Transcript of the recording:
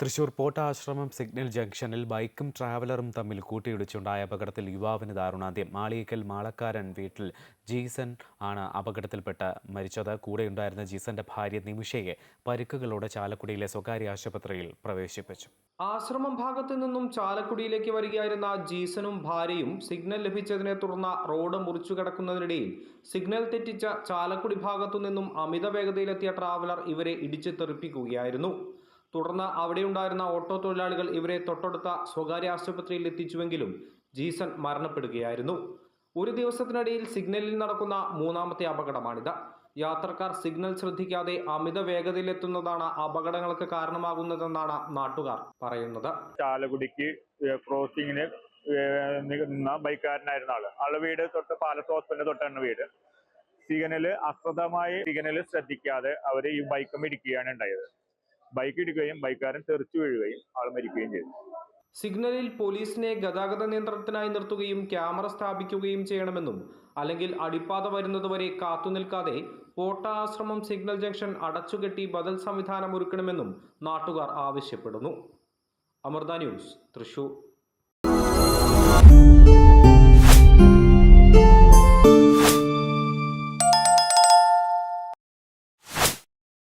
തൃശൂർ പോട്ട ആശ്രമം സിഗ്നൽ ജംഗ്ഷനിൽ ബൈക്കും ട്രാവലറും തമ്മിൽ കൂട്ടിയിടിച്ചുണ്ടായ അപകടത്തിൽ യുവാവിന് ദാരുണാന്ത്യം. മാളിയേക്കൽ മാളക്കാരൻ വീട്ടിൽ ജീസൻ ആണ് അപകടത്തിൽപ്പെട്ട് മരിച്ചത്. കൂടെയുണ്ടായിരുന്ന ജീസന്റെ ഭാര്യ നിമിഷയെ പരിക്കുകളോടെ ചാലക്കുടിയിലെ സ്വകാര്യ ആശുപത്രിയിൽ പ്രവേശിപ്പിച്ചു. ആശ്രമം ഭാഗത്തു നിന്നും ചാലക്കുടിയിലേക്ക് വരികയായിരുന്ന ജീസനും ഭാര്യയും സിഗ്നൽ ലഭിച്ചതിനെ തുടർന്ന് റോഡ് മുറിച്ചു കിടക്കുന്നതിനിടയിൽ സിഗ്നൽ തെറ്റിച്ച ചാലക്കുടി ഭാഗത്തു നിന്നും അമിത വേഗതയിലെത്തിയ ട്രാവലർ ഇവരെ ഇടിച്ചു തെറിപ്പിക്കുകയായിരുന്നു. തുടർന്ന് അവിടെയുണ്ടായിരുന്ന ഓട്ടോ തൊഴിലാളികൾ ഇവരെ തൊട്ടടുത്ത സ്വകാര്യ ആശുപത്രിയിൽ എത്തിച്ചുവെങ്കിലും ജീസൺ മരണപ്പെടുകയായിരുന്നു. ഒരു ദിവസത്തിനിടയിൽ സിഗ്നലിൽ നടക്കുന്ന മൂന്നാമത്തെ അപകടമാണിത്. യാത്രക്കാർ സിഗ്നൽ ശ്രദ്ധിക്കാതെ അമിത വേഗതയിലെത്തുന്നതാണ് അപകടങ്ങൾക്ക് കാരണമാകുന്നതെന്നാണ് നാട്ടുകാർ പറയുന്നത്. ചാലക്കുടിക്ക് ക്രോസിംഗിന് നിന്ന ബൈക്കാരനായിരുന്ന ആൾ. ആൾ വീട് തൊട്ട് പാലസ് ഹോസ്പിറ്റലിന്റെ തൊട്ടാണ് വീട്. സിഗ്നൽ അശ്രദ്ധമായി സിഗ്നൽ ശ്രദ്ധിക്കാതെ അവർ ഈ ബൈക്ക് ഇടിക്കുകയാണ് ഉണ്ടായത്. ബൈക്ക് ഇടിക്കുകയും ബൈക്കാരൻ തെറിച്ചു വീഴുകയും ആൾ മരിക്കുകയും ചെയ്തു. സിഗ്നലിൽ പോലീസിനെ ഗതാഗത നിയന്ത്രണത്തിനായി നിർത്തുകയും ക്യാമറ സ്ഥാപിക്കുകയും ചെയ്യണമെന്നും അല്ലെങ്കിൽ അടിപ്പാത വരുന്നതുവരെ കാത്തുനിൽക്കാതെ പോട്ട ആശ്രമം സിഗ്നൽ ജംഗ്ഷൻ അടച്ചുകെട്ടി ബദൽ സംവിധാനം ഒരുക്കണമെന്നും നാട്ടുകാർ ആവശ്യപ്പെടുന്നു. അമൃത ന്യൂസ് തൃശൂർ.